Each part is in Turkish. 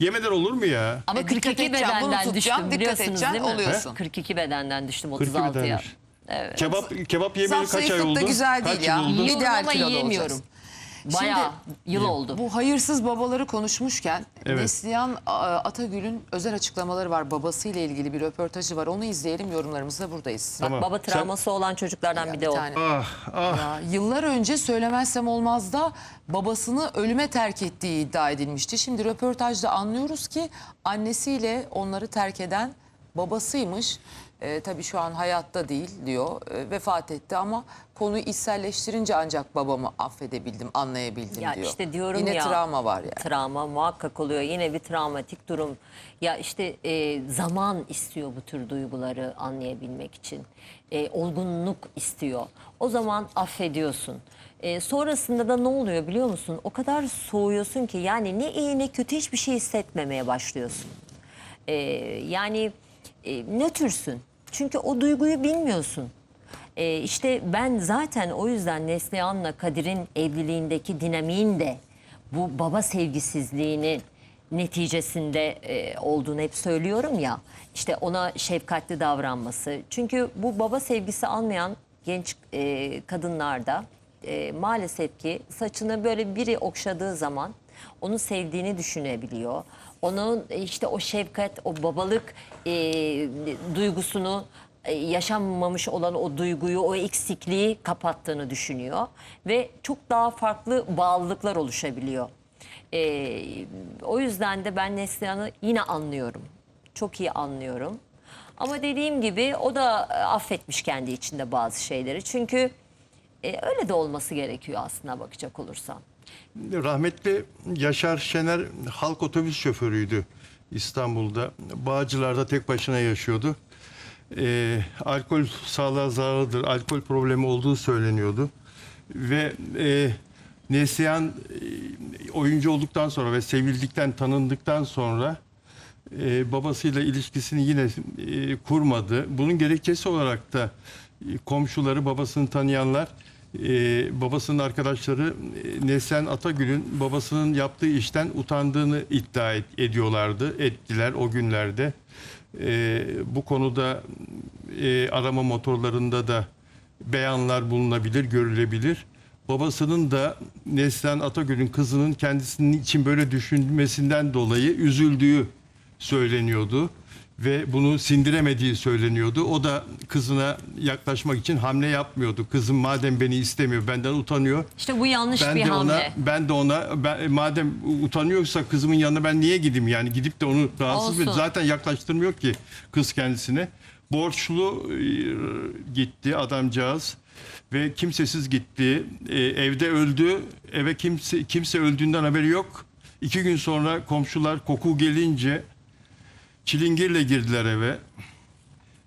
Yemeden olur mu ya? Ama E, dikkat 42 edeceğim, bunu bedenden tutacağım, düştüm dikkat biliyorsunuz edeceğim, değil mi? oluyorsun. 42 bedenden düştüm 42 36'ya. bedenmiş. Kebap, kebap yemeli Saf kaç ay zayıflık oldu? da güzel değil kaç ya. oldu? Yiyorum. İdeal ama kiloda yiyemiyorum. olacaksın. Bayağı yıl oldu. Bu hayırsız babaları konuşmuşken Evet. Neslihan a, Atagül'ün özel açıklamaları var. Babasıyla ilgili bir röportajı var. Onu izleyelim yorumlarımızda buradayız. Tamam. Baba Sen- travması olan çocuklardan bir de o. tane. Ah ah. Ya, yıllar önce söylemezsem olmaz da babasını ölüme terk ettiği iddia edilmişti. Şimdi röportajda anlıyoruz ki annesiyle onları terk eden babasıymış. Ee, tabii şu an hayatta değil diyor. Ee, vefat etti ama konuyu içselleştirince ancak babamı affedebildim, anlayabildim Ya diyor. işte diyorum Yine ya. travma var yani. Travma muhakkak oluyor. Yine bir travmatik durum. Ya işte e, zaman istiyor bu tür duyguları anlayabilmek için. E, olgunluk istiyor. O zaman affediyorsun. E, sonrasında da ne oluyor biliyor musun? O kadar soğuyorsun ki yani ne iyi ne kötü hiçbir şey hissetmemeye başlıyorsun. E, yani e, nötrsün. Çünkü o duyguyu bilmiyorsun. E, işte ben zaten o yüzden Neslihan'la Kadir'in evliliğindeki dinamiğin de bu baba sevgisizliğinin neticesinde e, olduğunu hep söylüyorum ya. İşte ona şefkatli davranması. Çünkü bu baba sevgisi almayan genç e, kadınlarda e, maalesef ki saçını böyle biri okşadığı zaman onu sevdiğini düşünebiliyor. Onun e, işte o şefkat, o babalık e, duygusunu e, yaşanmamış olan o duyguyu, o eksikliği kapattığını düşünüyor. Ve çok daha farklı bağlılıklar oluşabiliyor. E, o yüzden de ben Neslihan'ı yine anlıyorum. Çok iyi anlıyorum. Ama dediğim gibi o da e, affetmiş kendi içinde bazı şeyleri. Çünkü e, öyle de olması gerekiyor aslında bakacak olursan. Rahmetli Yaşar Şener halk otobüs şoförüydü İstanbul'da. Bağcılar'da tek başına yaşıyordu. Ee, alkol sağlığa zararlıdır. Alkol problemi olduğu söyleniyordu. Ve e, Neslihan e, oyuncu olduktan sonra ve sevildikten, tanındıktan sonra e, babasıyla ilişkisini yine e, kurmadı. Bunun gerekçesi olarak da e, komşuları, babasını tanıyanlar, e, babasının arkadaşları e, Neslihan Atagül'ün babasının yaptığı işten utandığını iddia et- ediyorlardı, ettiler o günlerde. E, bu konuda e, arama motorlarında da beyanlar bulunabilir, görülebilir. Babasının da Neslihan Atagül'ün kızının kendisinin için böyle düşünmesinden dolayı üzüldüğü söyleniyordu ve bunu sindiremediği söyleniyordu. O da kızına yaklaşmak için hamle yapmıyordu. Kızım madem beni istemiyor, benden utanıyor. İşte bu yanlış Ben bir de hamle. ona ben de ona ben, madem utanıyorsa kızımın yanına ben niye gideyim yani gidip de onu rahatsız et. Zaten yaklaştırmıyor ki kız kendisine. Borçlu e, gitti adamcağız ve kimsesiz gitti. E, evde öldü. Eve kimse kimse öldüğünden haberi yok. İki gün sonra komşular koku gelince çilingirle girdiler eve.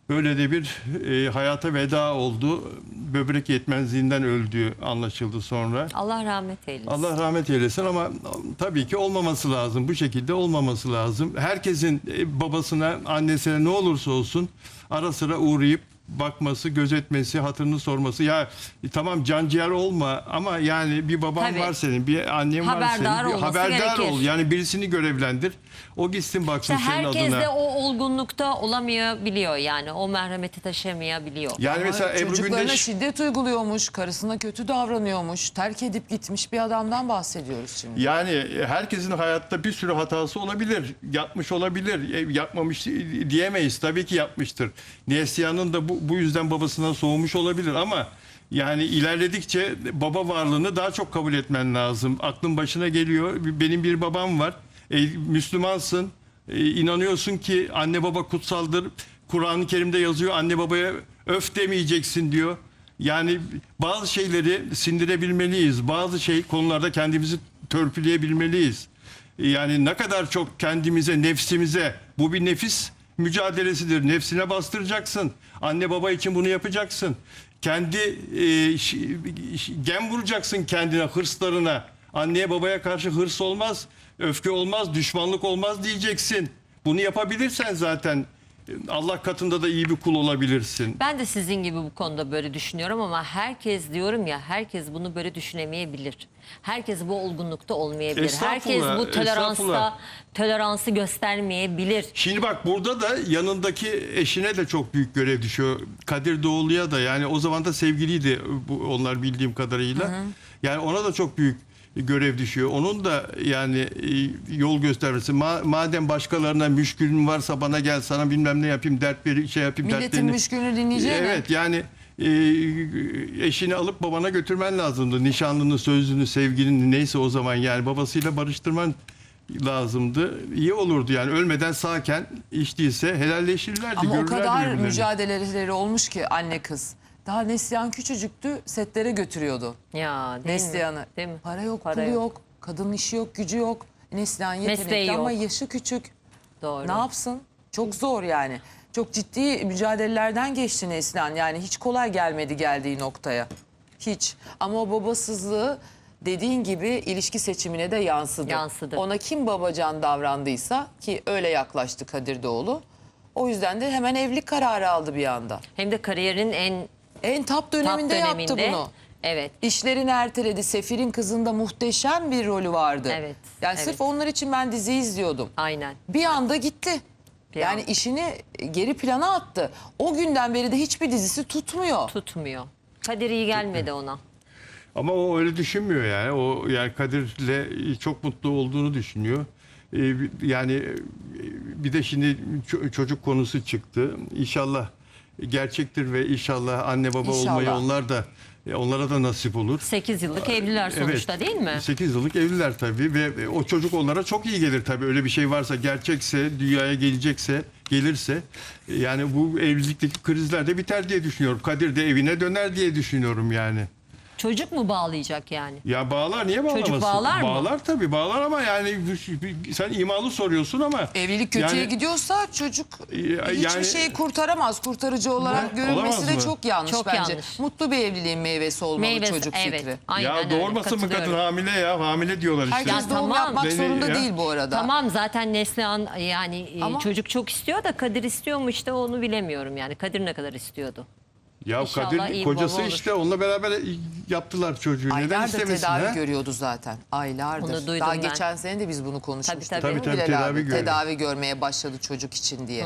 Böyle de bir e, hayata veda oldu. Böbrek yetmezliğinden öldüğü anlaşıldı sonra. Allah rahmet eylesin. Allah rahmet eylesin ama tabii ki olmaması lazım. Bu şekilde olmaması lazım. Herkesin e, babasına, annesine ne olursa olsun ara sıra uğrayıp bakması, gözetmesi, hatırını sorması. Ya e, tamam canciğer olma ama yani bir baban Tabii. var senin, bir annen var Haberdar senin. Bir olması haberdar gerekir. ol. Yani birisini görevlendir. O gitsin baksın İşte senin herkes adına. de o olgunlukta olamayabiliyor yani o merhameti taşıyamayabiliyor. Yani mesela Ebru Çocuklarına Gündeş şiddet uyguluyormuş, karısına kötü davranıyormuş, terk edip gitmiş bir adamdan bahsediyoruz şimdi. Yani e, herkesin hayatta bir sürü hatası olabilir. Yapmış olabilir. e, Yapmamış diyemeyiz. Tabii ki yapmıştır. Neslihan'ın da bu, bu yüzden babasından soğumuş olabilir ama yani ilerledikçe baba varlığını daha çok kabul etmen lazım. Aklın başına geliyor. Benim bir babam var. E, Müslümansın. E, inanıyorsun ki anne baba kutsaldır. Kur'an-ı Kerim'de yazıyor anne babaya öf demeyeceksin diyor. Yani bazı şeyleri sindirebilmeliyiz. Bazı şey konularda kendimizi törpüleyebilmeliyiz. Yani ne kadar çok kendimize, nefsimize bu bir nefis mücadelesidir. Nefsine bastıracaksın. Anne baba için bunu yapacaksın. Kendi e, gem vuracaksın kendine, hırslarına. Anneye babaya karşı hırs olmaz, öfke olmaz, düşmanlık olmaz diyeceksin. Bunu yapabilirsen zaten Allah katında da iyi bir kul olabilirsin. Ben de sizin gibi bu konuda böyle düşünüyorum ama herkes diyorum ya herkes bunu böyle düşünemeyebilir. Herkes bu olgunlukta olmayabilir. Herkes Estağfurullah, bu toleransta estağfurullah. toleransı göstermeyebilir. Şimdi bak burada da yanındaki eşine de çok büyük görev düşüyor. Kadir Doğulu'ya da yani o zaman da sevgiliydi bu, onlar bildiğim kadarıyla. Yani ona da çok büyük görev düşüyor. Onun da yani e, yol göstermesi. Ma- madem başkalarına müşkülün varsa bana gel sana bilmem ne yapayım dert bir şey yapayım Milletin dertlerini. müşkülünü dinleyeceğine. Evet yani e, eşini alıp babana götürmen lazımdı. Nişanlını, sözlünü, sevgilini neyse o zaman yani babasıyla barıştırman lazımdı. İyi olurdu yani ölmeden sağken hiç değilse helalleşirlerdi. Ama o kadar mücadeleleri olmuş ki anne kız. Daha Neslihan küçücüktü setlere götürüyordu Ya değil mi? Neslihan'ı. Değil mi? Para yok, Para pulu yok. yok. Kadının işi yok, gücü yok. Neslihan yetenekli ama yok. yaşı küçük. Doğru. Ne yapsın? Çok zor yani. Çok ciddi mücadelelerden geçti Neslihan. Yani hiç kolay gelmedi geldiği noktaya. Hiç. Ama o babasızlığı dediğin gibi ilişki seçimine de yansıdı. Yansıdı. Ona kim babacan davrandıysa ki öyle yaklaştı Kadir Doğulu. O yüzden de hemen evlilik kararı aldı bir anda. Hem de kariyerin en En tap döneminde, döneminde. yaptı bunu. Evet. İşlerini erteledi. Sefir'in kızında muhteşem bir rolü vardı. Evet, Yani evet. sırf onlar için ben dizi izliyordum. Aynen. Bir anda gitti. Bir yani anda. işini geri plana attı. O günden beri de hiçbir dizisi tutmuyor. Tutmuyor. Kadir iyi gelmedi ona. Ama o öyle düşünmüyor yani. O yani Kadir'le çok mutlu olduğunu düşünüyor. Ee, yani e, bir de şimdi ço- çocuk konusu çıktı. İnşallah gerçektir ve inşallah anne baba İnşallah. olmayı onlar da e, onlara da nasip olur. 8 yıllık evliler sonuçta değil mi? 8 yıllık evliler tabii ve o çocuk onlara çok iyi gelir tabii. Öyle bir şey varsa gerçekse, dünyaya gelecekse, gelirse e, yani bu evlilikteki krizler de biter diye düşünüyorum. Kadir de evine döner diye düşünüyorum yani. Çocuk mu bağlayacak yani? Ya bağlar niye bağlamasın? bağlar mı? Bağlar tabii bağlar ama yani sen imalı soruyorsun ama. Evlilik kötüye yani- gidiyorsa çocuk hiçbir yani- şeyi kurtarmaz. Kurtarıcı olarak Bu- görülmesi de mı? çok yanlış Çok bence. yanlış. Mutlu bir evliliğin meyvesi olmalı Meyvesi çocuk evet. fikri. Aynen ya öyle, doğurmasın mı kadın hamile ya? Hamile diyorlar işte. Herkes Ya doğum tamam. yapmak Beni- zorunda ya. değil bu arada. Tamam zaten Neslihan yani e, Ama- çocuk çok istiyor da Kadir istiyor mu işte onu bilemiyorum yani. Kadir ne kadar istiyordu? Ya İnşallah Kadir iyi kocası baba olur. işte onunla beraber yaptılar çocuğu. Neden Aylardır istemesin tedavi ha? görüyordu zaten. Aylardır. Onu duydum Daha ben. geçen sene de biz bunu konuşmuştuk. Tabii, tabii. Tabii, tabii, Bilal tedavi abi? Tedavi görmeye başladı çocuk için diye.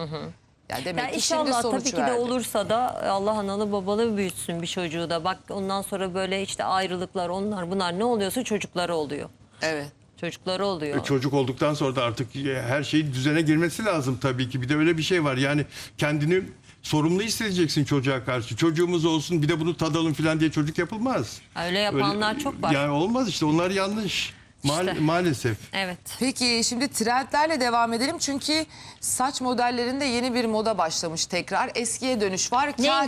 Yani demek Ya ki şimdi inşallah sonuç tabii ki verdi. de olursa da Allah analı babalı büyütsün bir çocuğu da. Bak ondan sonra böyle işte ayrılıklar onlar bunlar ne oluyorsa çocukları oluyor. Evet. Çocukları oluyor. Çocuk olduktan sonra da artık her şey düzene girmesi lazım tabii ki. Bir de öyle bir şey var. Yani kendini sorumlu hissedeceksin çocuğa karşı. Çocuğumuz olsun bir de bunu tadalım falan diye çocuk yapılmaz. Öyle yapanlar çok var. Yani olmaz işte onlar yanlış. Maal- İşte. Maalesef. Evet. Peki şimdi trendlerle devam edelim. Çünkü saç modellerinde yeni bir moda başlamış tekrar. Eskiye dönüş var. Neymiş